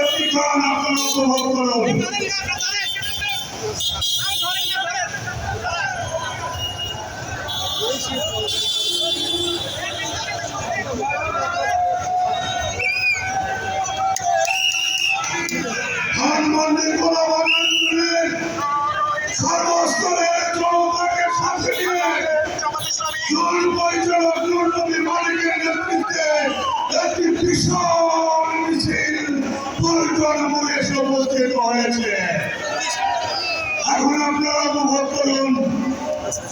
একটি গান আপনারা উপভোগ করুন ধানমন্ডির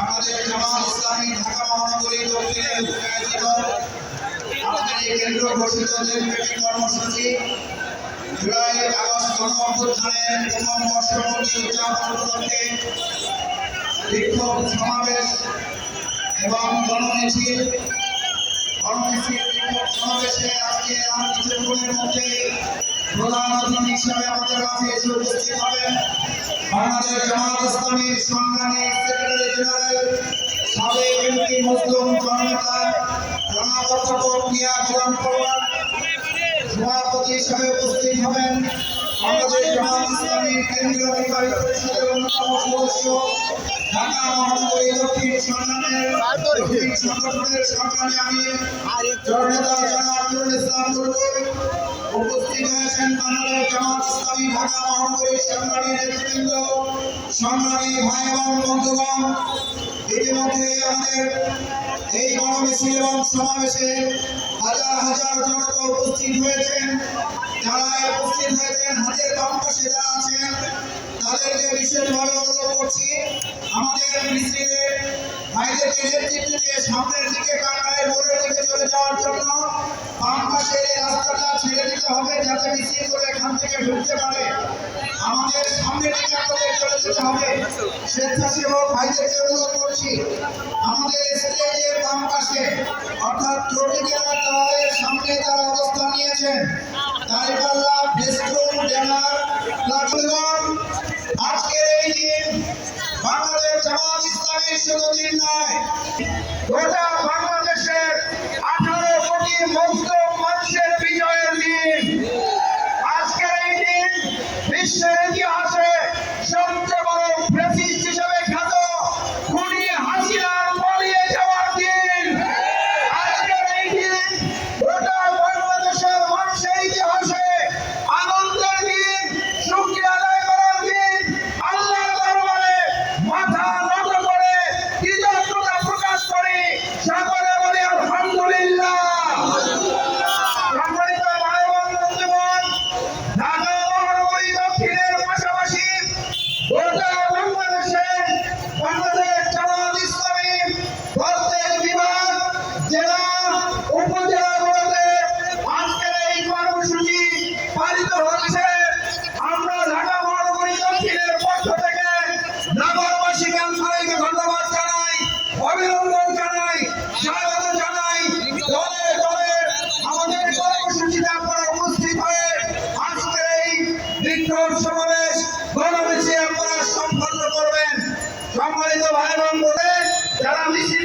আমাদের জামাত ইসলামী ঢাকা মহানগরী দক্ষিণে আয়োজিত আমাদের এই কেন্দ্র ঘোষিত কর্মসূচি, জুলাই আগস্ট গণ অভ্যুত্থানের প্রথম বর্ষপূর্তি উদযাপন উপলক্ষে বিক্ষোভ সমাবেশ এবং গণমিছিল। কর্মসূচির বিক্ষোভ সমাবেশে আজকে আর কিছুক্ষণের মধ্যে প্রধান অতিথি হিসাবে আমাদের কাছে এসে উপস্থিত হবেন বাংলাদেশ জামাত ইসলামীর সংগ্রামী সেক্রেটারি সভাপতি উপস্থিত হবেন বাংলাদেশ জামাত ইসলামীর কেন্দ্রীয় নির্বাহী পরিষদের অন্যতম সদস্য, ঢাকা মহানগরী দক্ষিণ সংগ্রামের দক্ষিণ সংগঠনের ইসলাম উপস্থিত হয়েছেন বাংলাদেশ জামাত ইসলামী ঢাকা আমাদের এই সমাবেশে হাজার হাজার জনতা হয়েছেন। যারা উপস্থিত হয়েছেন, হাতের বাম পাশে যারা আছেন, তাদেরকে বিশেষভাবে অনুরোধ করছি, আমাদের মিছিলে ভাইদেরকে নেতৃত্ব দিয়ে সামনের দিকে কাটায় মোড়ের দিকে চলে যাওয়ার জন্য এই রাস্তাটা ছেড়ে দিতে হবে যাতে মিছিল করে এখান থেকে ঢুকতে পারে। আমাদের সামনের দিকে আপনাদের চলে যেতে হবে, স্বেচ্ছাসেবক ভাইদেরকে অনুরোধ করছি। আমাদের স্টেজের বাম পাশে, অর্থাৎ ট্রপিক্যাল টাওয়ারের সামনে যারা অবস্থান নিয়েছেন, দাঁড়িপাল্লা ফেস্টুন ব্যানার প্লাটুন আজকের এই দিন বাংলাদেশ জামাত ইসলামের শুধু দিন নয়। গোটা বাংলাদেশের আঠারো কোটি মুসলিম বিক্ষোভ সমাবেশ গণমিছিল আপনারা সম্পন্ন করবেন। সম্মানিত ভাই বলে যারা মিছিল